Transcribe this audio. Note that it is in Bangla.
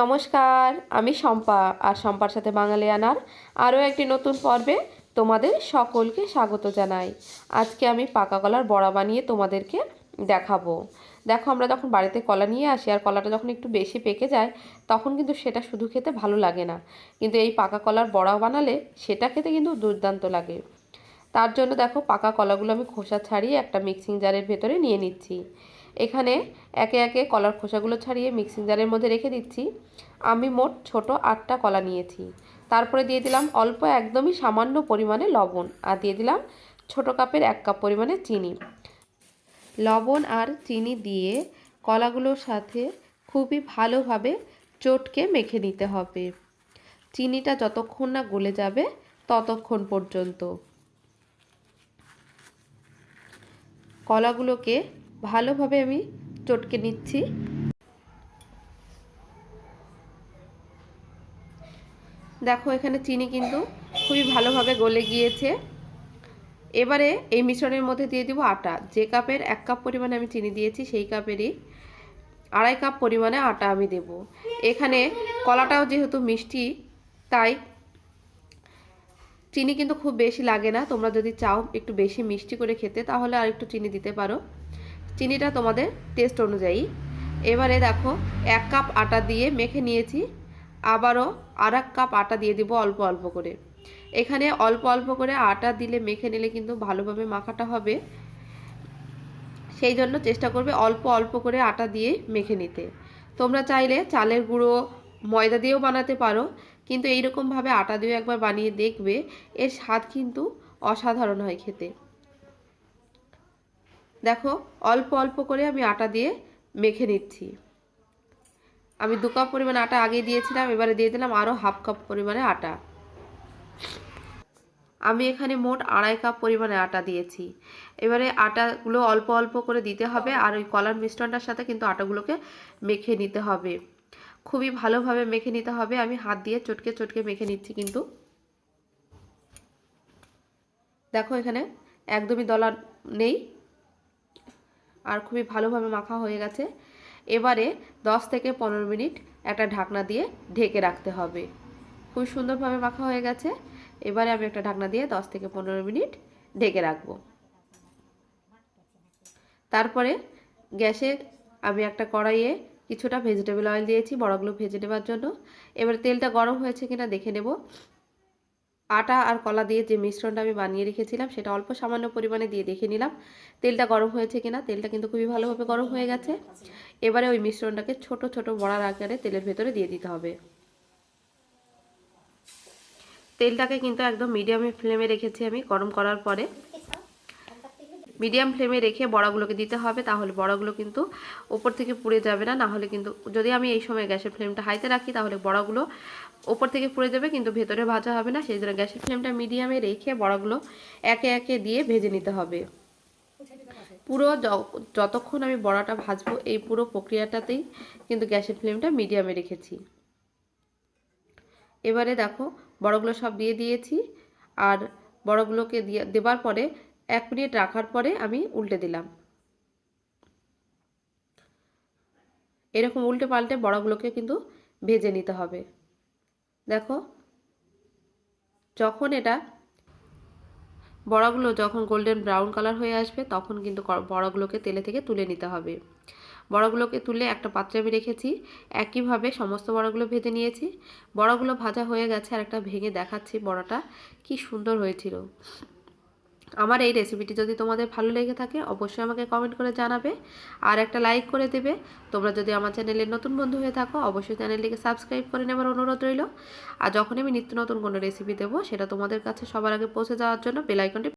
নমস্কার, আমি শম্পা আর শম্পার সাথে বাঙালিয়ানার আরও একটি নতুন পর্বে তোমাদের সকলকে স্বাগত জানাই। আজকে আমি পাকা কলার বড়া বানিয়ে তোমাদেরকে দেখাবো। দেখো, আমরা যখন বাড়িতে কলা নিয়ে আসি আর কলাটা যখন একটু বেশি পেকে যায়, তখন কিন্তু সেটা শুধু খেতে ভালো লাগে না। কিন্তু এই পাকা কলার বড়া বানালে সেটা খেতে কিন্তু দুর্দান্ত লাগে। তার জন্য দেখো, পাকা কলাগুলো আমি খোসা ছাড়িয়ে একটা মিক্সিং জারের ভেতরে নিয়ে নিচ্ছি। এখানে একে একে কলার খোসাগুলো ছাড়িয়ে মিক্সিং জারের মধ্যে রেখে দিচ্ছি। আমি মোট ছোট আটটা কলা নিয়েছি। তারপরে দিয়ে দিলাম অল্প একদমই সামান্য পরিমাণে লবণ আর দিয়ে দিলাম ছোট কাপের এক কাপ পরিমাণে চিনি। লবণ আর চিনি দিয়ে কলাগুলোর সাথে খুবই ভালোভাবে চটকে মেখে নিতে হবে। চিনিটা যতক্ষণ না গলে যাবে ততক্ষণ পর্যন্ত। কলাগুলোকে ভালোভাবে আমি চটকে নিচ্ছি। দেখো, এখানে চিনি কিন্তু খুবই ভালোভাবে গলে গিয়েছে। এবারে এই মিশ্রণের মধ্যে দিয়ে দিব আটা। যে কাপের এক কাপ পরিমাণে আমি চিনি দিয়েছি, সেই কাপেরই আড়াই কাপ পরিমাণে আটা আমি দেব। এখানে কলাটাও যেহেতু মিষ্টি, তাই চিনি কিন্তু খুব বেশি লাগে না। তোমরা যদি চাও একটু বেশি মিষ্টি করে খেতে, তাহলে আর একটু চিনি দিতে পারো। চিনিটা তোমাদের টেস্ট অনুযায়ী। এবারে দেখো, এক কাপ আটা দিয়ে মেখে নিয়েছি। আবারও আর এক কাপ আটা দিয়ে দিব অল্প অল্প করে। এখানে অল্প অল্প করে আটা দিলে মেখে নিলে কিন্তু ভালোভাবে মাখাটা হবে। সেই জন্য চেষ্টা করবে অল্প অল্প করে আটা দিয়ে মেখে নিতে। তোমরা চাইলে চালের গুঁড়ো, ময়দা দিয়েও বানাতে পারো, কিন্তু এইরকমভাবে আটা দিয়ে একবার বানিয়ে দেখবে, এর স্বাদ কিন্তু অসাধারণ হয় খেতে। দেখো, অল্প অল্প করে আমি আটা দিয়ে মেখে নিচ্ছি। আমি দু কাপ পরিমাণে আটা আগে দিয়েছিলাম, এবারে দিয়ে দিলাম আরও হাফ কাপ পরিমাণে আটা। আমি এখানে মোট আড়াই কাপ পরিমাণে আটা দিয়েছি। এবারে আটাগুলো অল্প অল্প করে দিতে হবে আর ওই কলার মিশ্রণটার সাথে কিন্তু আটাগুলোকে মেখে নিতে হবে। খুবই ভালোভাবে মেখে নিতে হবে। আমি হাত দিয়ে চটকে চটকে মেখে নিচ্ছি কিন্তু। দেখো এখানে একদমই দলা নেই। আর খুবই ভালোভাবে মাখা হয়ে গেছে। এবারে 10 থেকে পনেরো মিনিট একটা ঢাকনা দিয়ে ঢেকে রাখতে হবে। খুব সুন্দরভাবে মাখা হয়ে গেছে। এবারে আমি একটা ঢাকনা দিয়ে 10 থেকে পনেরো মিনিট ঢেকে রাখব। তারপরে গ্যাসে আমি একটা কড়াইয়ে কিছুটা ভেজিটেবল অয়েল দিয়েছি, বড়গুলো ভেজে নেবার জন্য। এবারে তেলটা গরম হয়েছে কিনা দেখে নেব। আটা আর কলা দিয়ে যে মিশ্রণটা আমি বানিয়ে রেখেছিলাম, সেটা অল্প সামান্য পরিমাণে দিয়ে দেখে নিলাম। তেলটা গরম হয়েছে কিনা, তেলটা কিন্তু খুবই ভালোভাবে গরম হয়ে গেছে। এবারে ওই মিশ্রণটাকে ছোট ছোট বড়ার আকারে তেলের ভেতরে দিয়ে দিতে হবে। তেলটাকে কিন্তু একদম মিডিয়ামে ফ্লেমে রেখেছি আমি, গরম করার পরে। মিডিয়াম ফ্লেমে রেখে বড়াগুলোকে দিতে হবে, তাহলে বড়াগুলো কিন্তু ওপর থেকে পুড়ে যাবে না। নাহলে কিন্তু যদি আমি এই সময় গ্যাসের ফ্লেমটা হাইতে রাখি, তাহলে বড়াগুলো ওপর থেকে পুড়ে যাবে, কিন্তু ভেতরে ভাজা হবে না। সেই জন্য গ্যাসের ফ্লেমটা মিডিয়ামে রেখে বড়াগুলো একে একে দিয়ে ভেজে নিতে হবে। পুরো যতক্ষণ আমি বড়াটা ভাজবো, এই পুরো প্রক্রিয়াটাতেই কিন্তু গ্যাসের ফ্লেমটা মিডিয়ামে রেখেছি। এবারে দেখো, বড়গুলো সব দিয়ে দিয়েছি, আর বড়গুলোকে দিয়ে, দেবার পরে এক মিনিট রাখার পরে আমি উল্টে দিলাম। এরকম উল্টে পাল্টে বড়াগুলোকে কিন্তু ভেজে নিতে হবে। দেখো, যখন এটা বড়াগুলো যখন গোল্ডেন ব্রাউন কালার হয়ে আসবে, তখন কিন্তু বড়াগুলোকে তেলে থেকে তুলে নিতে হবে। বড়াগুলোকে তুলে একটা পাত্রে আমি রেখেছি, একইভাবে সমস্ত বড়াগুলো ভেজে নিয়েছি। বড়াগুলো ভাজা হয়ে গেছে আর একটা ভেঙে দেখাচ্ছি বড়াটা, কি সুন্দর হয়েছিল। আমার এই রেসিপিটি যদি তোমাদের ভালো লেগে থাকে, অবশ্যই আমাকে কমেন্ট করে জানাবে। আর একটা লাইক করে দেবে। তোমরা যদি আমার চ্যানেলের নতুন বন্ধু হয়ে থাকো, অবশ্যই চ্যানেলটিকে সাবস্ক্রাইব করে নেবার অনুরোধ রইল। আর যখন আমি নিত্য নতুন কোনো রেসিপি দেবো, সেটা তোমাদের কাছে সবার আগে পৌঁছে যাওয়ার জন্য বেলাইকনটি